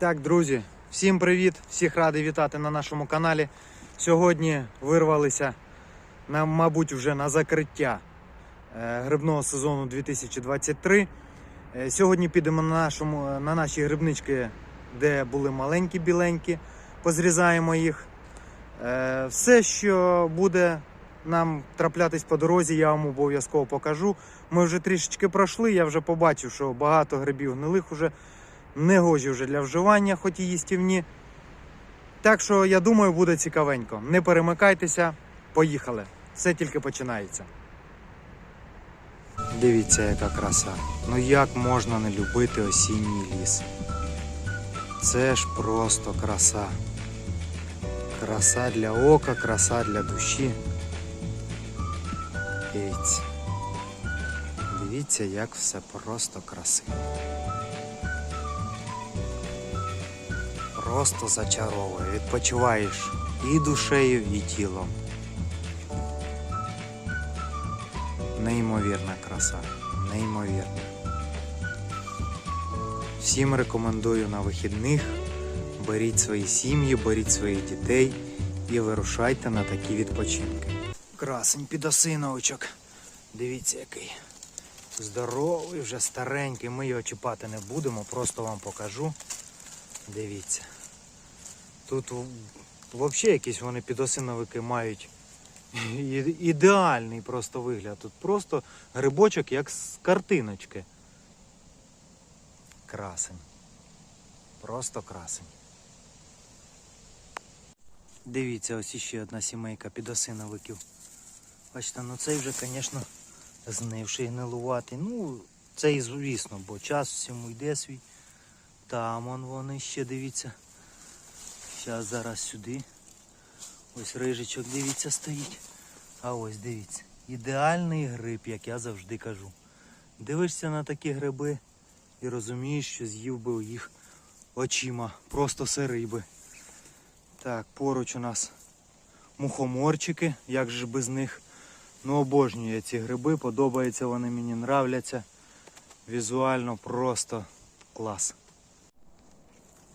Так, друзі, всім привіт! Всіх радий вітати на нашому каналі. Сьогодні вирвалися, на, мабуть, вже на закриття е, грибного сезону 2023. Е, Сьогодні підемо на, нашому, на наші грибнички, де були маленькі біленькі, позрізаємо їх. Е, Все, що буде нам траплятись по дорозі, я вам обов'язково покажу. Ми вже трішечки пройшли, я вже побачив, що багато грибів гнилих уже негожі вже для вживання, хоч і їстівні. Так що, я думаю, буде цікавенько. Не перемикайтеся, поїхали. Все тільки починається. Дивіться, яка краса. Ну як можна не любити осінній ліс? Це ж просто краса. Краса для ока, краса для душі. Дивіться. Дивіться, як все просто красиво. Просто зачаровує. Відпочиваєш і душею, і тілом. Неймовірна краса. Неймовірна. Всім рекомендую на вихідних. Беріть свої сім'ї, беріть своїх дітей і вирушайте на такі відпочинки. Красень підосиновичок. Дивіться який. Здоровий, вже старенький. Ми його чіпати не будемо, просто вам покажу. Дивіться. Тут взагалі якісь вони підосиновики мають ідеальний просто вигляд. Тут просто грибочок як з картиночки. Красень. Просто красень. Дивіться, ось іще одна сімейка підосиновиків. Бачите, ну цей вже, звісно, знивший гнилуватий. Ну, це і звісно, бо час всьому йде свій. Там он вони ще дивіться. Зараз зараз сюди. Ось рижичок, дивіться, стоїть. А ось дивіться. Ідеальний гриб, як я завжди кажу. Дивишся на такі гриби і розумієш, що з'їв би їх очима. Просто сирий би. Так, поруч у нас мухоморчики, як же без них. Ну, обожнюю ці гриби, подобаються вони мені, нравляться. Візуально просто клас.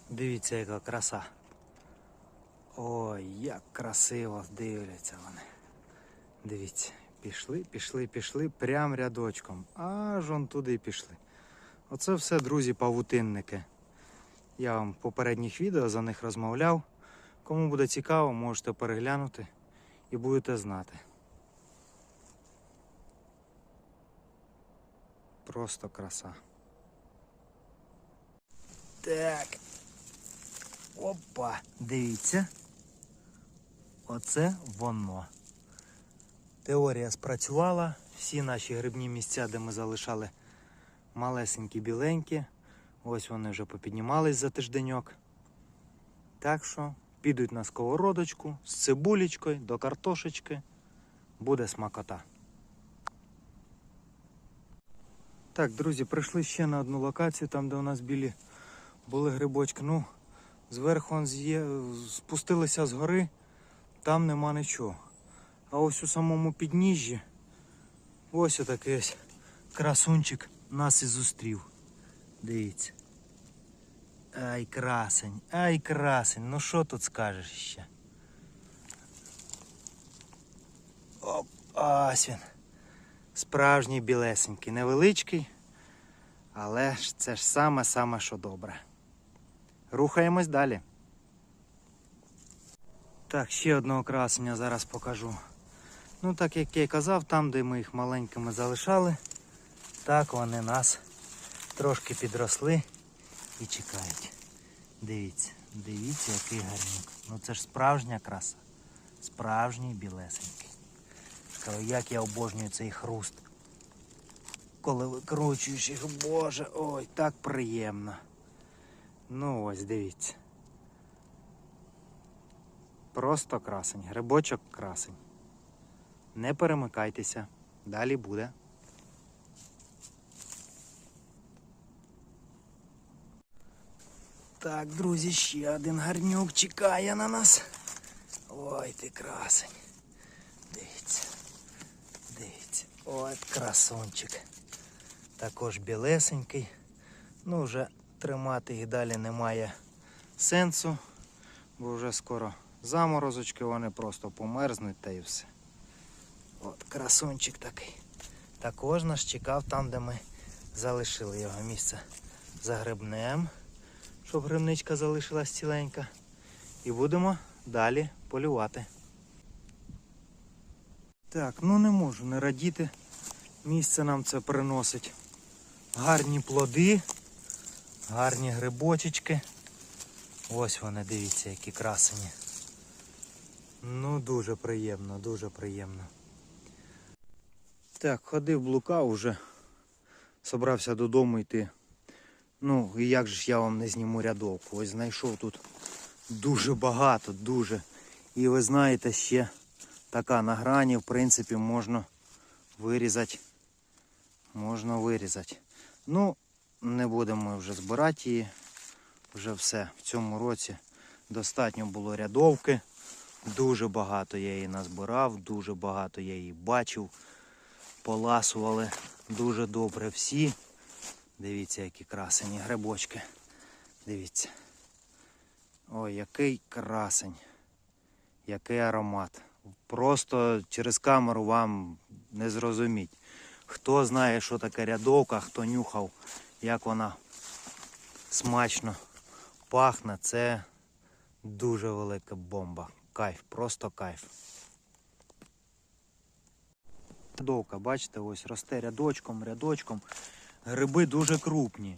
Дивіться, яка краса. Ой, як красиво дивляться вони. Дивіться, пішли, пішли, пішли прям рядочком. Аж он туди й пішли. Оце все, друзі, павутинники. Я вам в попередніх відео за них розмовляв. Кому буде цікаво, можете переглянути і будете знати. Просто краса. Так. Опа, дивіться. Оце воно. Теорія спрацювала. Всі наші грибні місця, де ми залишали малесенькі біленькі. Ось вони вже попіднімались за тижденьок. Так що підуть на сковородочку з цибулечкою до картошечки. Буде смакота. Так, друзі, прийшли ще на одну локацію, там де у нас білі були грибочки. Ну, зверху он з'є... спустилися з гори, там нема нічого. А ось у самому підніжжі ось отакий ось красунчик нас і зустрів. Дивіться. Ай, красень, ай, красень. Ну що тут скажеш ще? Оп, ось він. Справжній білесенький, невеличкий, але ж це ж саме-саме, що добре. Рухаємось далі. Так, ще одного красення зараз покажу. Ну, так як я й казав, там, де ми їх маленькими залишали, так вони нас трошки підросли і чекають. Дивіться, дивіться, який гарнюк. Ну це ж справжня краса. Справжній білесенький. Кажу, як я обожнюю цей хруст. Коли викручуєш їх, боже, ой, так приємно. Ну ось, дивіться. Просто красень, грибочок красень. Не перемикайтеся, далі буде. Так, друзі, ще один гарнюк чекає на нас. Ой, ти красень. Дивіться. Дивіться. От красунчик. Також білесенький. Ну, вже тримати їх далі немає сенсу, бо вже скоро заморозочки, вони просто померзнуть та і все. От красунчик такий. Також нас чекав там, де ми залишили його місце за грибнем, щоб грибничка залишилась ціленька. І будемо далі полювати. Так, ну не можу не радіти. Місце нам це приносить. Гарні плоди, гарні грибочечки. Ось вони, дивіться, які красені. Ну, дуже приємно, дуже приємно. Так, ходив блукав уже. Собрався додому йти. Ну, і як же ж я вам не зніму рядовку? Ось знайшов тут дуже багато, дуже. І ви знаєте, ще така на грані, в принципі, можна вирізати. Можна вирізати. Ну, не будемо вже збирати її. Вже все. В цьому році достатньо було рядовки. Дуже багато я її назбирав, дуже багато я її бачив. Поласували дуже добре всі. Дивіться, які красені грибочки. Дивіться. Ой, який красень. Який аромат. Просто через камеру вам не зрозуміть. Хто знає, що таке рядовка, хто нюхав, як вона смачно пахне, це дуже велика бомба. Кайф, просто кайф. Рядовка, бачите, ось росте рядочком, рядочком. Гриби дуже крупні.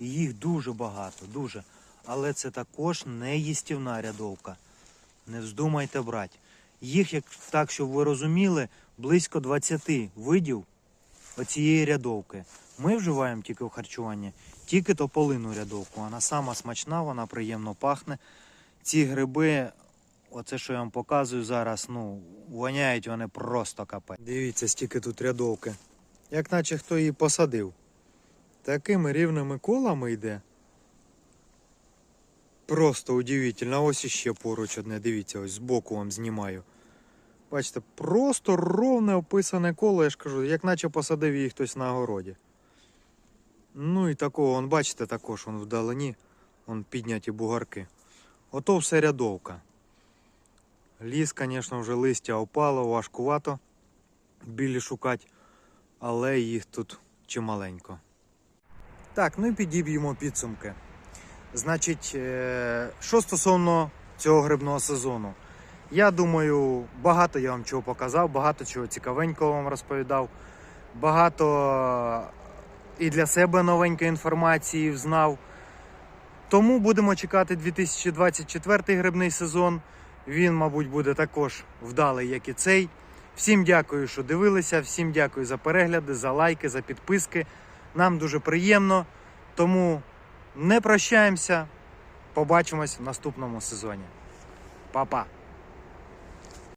І їх дуже багато, дуже. Але це також не їстівна рядовка. Не вздумайте брати. Їх, як так, щоб ви розуміли, близько 20 видів оцієї рядовки. Ми вживаємо тільки в харчуванні, тільки тополину рядовку. Вона сама смачна, вона приємно пахне. Ці гриби, оце що я вам показую зараз, ну, воняють вони просто капець. Дивіться, стільки тут рядовки. Як наче хто її посадив. Такими рівними колами йде. Просто удивительно. Ось іще поруч одне, дивіться, ось збоку вам знімаю. Бачите, просто ровне описане коло, я ж кажу, як наче посадив її хтось на огороді. Ну і такого, он, бачите, також он вдалині, он підняті бугарки. Ото все рядовка. Ліс, звісно, вже листя опало, важкувато білі шукати, але їх тут чималенько. Так, ну і підіб'ємо підсумки. Значить, е, що стосовно цього грибного сезону, я думаю, багато я вам чого показав, багато чого цікавенького вам розповідав, багато і для себе новенької інформації взнав. Тому будемо чекати 2024 грибний сезон. Він, мабуть, буде також вдалий, як і цей. Всім дякую, що дивилися, всім дякую за перегляди, за лайки, за підписки. Нам дуже приємно. Тому не прощаємося. Побачимось в наступному сезоні. Па-па!